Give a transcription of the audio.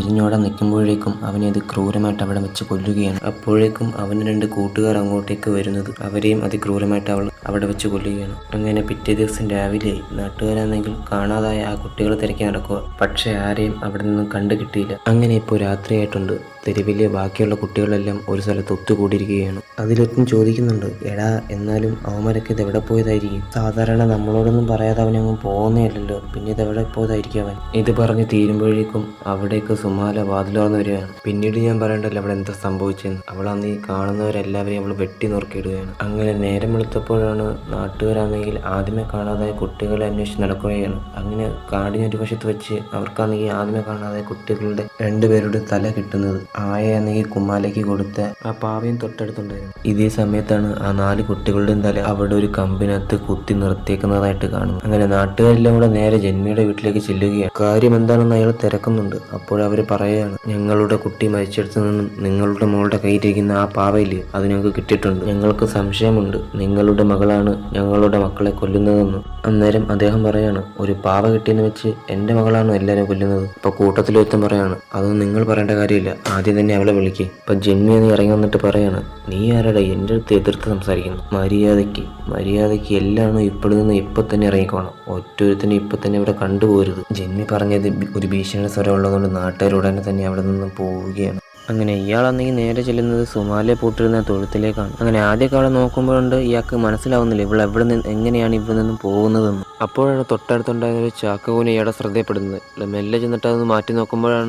തിരിഞ്ഞോടാൻ നിൽക്കുമ്പോഴേക്കും അവനെ അത് ക്രൂരമായിട്ട് അവിടെ വെച്ച് കൊല്ലുകയാണ്. അപ്പോഴേക്കും അവന് രണ്ട് കൂട്ടുകാർ അങ്ങോട്ടേക്ക് വരുന്നത് അവരെയും അതിക്രൂരമായിട്ട് അവൾ അവിടെ വെച്ച് കൊല്ലുകയാണ്. അങ്ങനെ പിറ്റേ ദിവസം രാവിലെ നാട്ടുകാരാണെങ്കിൽ കാണാതായ ആ കുട്ടികളെ തിരക്കി നടക്കുക. പക്ഷെ ആരെയും അവിടെ നിന്നും കണ്ടു കിട്ടിയില്ല അങ്ങനെ ഇപ്പോൾ രാത്രിയായിട്ടുണ്ട്. തെരുവിലെ ബാക്കിയുള്ള കുട്ടികളെല്ലാം ഒരു സ്ഥലത്ത് ഒത്തുകൂടിയിരിക്കുകയാണ്. അതിലൊത്തും ചോദിക്കുന്നുണ്ട് എടാ എന്നാലും അവന്മാരൊക്കെ ഇത് എവിടെ പോയതായിരിക്കും? സാധാരണ നമ്മളോടൊന്നും പറയാതെ അവനങ്ങ് പോകുന്നതല്ലല്ലോ പിന്നെ ഇത് എവിടെ പോയതായിരിക്കും അവൻ? ഇത് പറഞ്ഞ് തീരുമ്പോഴേക്കും അവിടേക്ക് സുമാല വാതിലോർന്ന് വരികയാണ്. പിന്നീട് ഞാൻ പറയണ്ടല്ലോ അവിടെ എന്താ സംഭവിച്ചെന്ന്? അവളന്ന് ഈ കാണുന്നവരെല്ലാവരെയും അവൾ വെട്ടി നുറുക്കിയിടുകയാണ്. അങ്ങനെ നേരം വെളുത്തപ്പോഴാണ് നാട്ടുകാരാണെങ്കിൽ ആദ്യമേ കാണാതായ കുട്ടികളെ അന്വേഷിച്ച് നടക്കുകയാണ്. അങ്ങനെ കാടിനൊരു വശത്ത് വെച്ച് അവർക്കാണെങ്കിൽ ആദ്യമേ കാണാതായ കുട്ടികളുടെ രണ്ടുപേരുടെ തല കിട്ടുന്നത് ആയയാണെങ്കിൽ കുമ്മാലയ്ക്ക് കൊടുത്ത ആ പാവയും തൊട്ടടുത്തുണ്ടായിരുന്നു. ഇതേ സമയത്താണ് ആ നാല് കുട്ടികളുടെയും തല അവിടെ ഒരു കമ്പിനകത്ത് കുത്തി നിർത്തിയേക്കുന്നതായിട്ട് കാണുന്നു അങ്ങനെ നാട്ടുകാരെല്ലാം കൂടെ നേരെ ജന്മിയുടെ വീട്ടിലേക്ക് ചെല്ലുകയാണ്. കാര്യം എന്താണെന്ന് അയാൾ തിരക്കുന്നുണ്ട്. അപ്പോൾ അവർ പറയുകയാണ് ഞങ്ങളുടെ കുട്ടി മരിച്ചെടുത്ത് നിന്നും നിങ്ങളുടെ മോളുടെ കയ്യിലിരിക്കുന്ന ആ പാവയില്ലേ? അത് ഞങ്ങൾക്ക് കിട്ടിയിട്ടുണ്ട്. ഞങ്ങൾക്ക് സംശയമുണ്ട്. നിങ്ങളുടെ മകളാണ് ഞങ്ങളുടെ മക്കളെ കൊല്ലുന്നതെന്ന്. അന്നേരം അദ്ദേഹം പറയാണ് ഒരു പാവ കിട്ടിയെന്ന് വെച്ച് എന്റെ മകളാണ് എല്ലാവരും കൊല്ലുന്നത്? അപ്പോൾ കൂട്ടത്തിലൊരുത്തം പറയാണ് അതൊന്നും നിങ്ങൾ പറയേണ്ട കാര്യമില്ല. ആദ്യം തന്നെ അവളെ വിളിക്ക്. ഇപ്പൊ ജന്മി എന്ന് ഇറങ്ങി വന്നിട്ട് പറയാണ് നീ ആരടാ? എന്റെ അടുത്ത് എതിർത്ത് സംസാരിക്കുന്നു. മര്യാദയ്ക്ക് മര്യാദയ്ക്ക് എല്ലാം ഇപ്പോഴും നിന്ന് ഇപ്പൊ തന്നെ ഇറങ്ങിക്കോണം. ഒറ്റൊരുത്തിനും ഇപ്പൊ തന്നെ ഇവിടെ കണ്ടുപോരുത്. ജന്മി പറഞ്ഞത് ഒരു ഭീഷണി സ്വരം ഉള്ളതുകൊണ്ട് നാട്ടുകാർ ഉടനെ തന്നെ അവിടെ നിന്ന് പോവുകയാണ്. അങ്ങനെ ഇയാളാണെങ്കിൽ നേരെ ചെല്ലുന്നത് സുമാലെ പൂട്ടിരുന്ന തൊഴുത്തിലേക്കാണ്. അങ്ങനെ അവളെ നോക്കുമ്പോഴുണ്ട് ഇയാൾക്ക് മനസ്സിലാവുന്നില്ല ഇവൾ എവിടെ നിന്ന് എങ്ങനെയാണ് ഇവിടെ നിന്നും പോകുന്നതെന്ന്? അപ്പോഴാണ് തൊട്ടടുത്തുണ്ടായിരുന്ന ഒരു ചാക്കുകൂന ഇയാളെ ശ്രദ്ധയപ്പെടുന്നത് മെല്ലെ ചെന്നിട്ട് അതൊന്ന് മാറ്റി നോക്കുമ്പോഴാണ്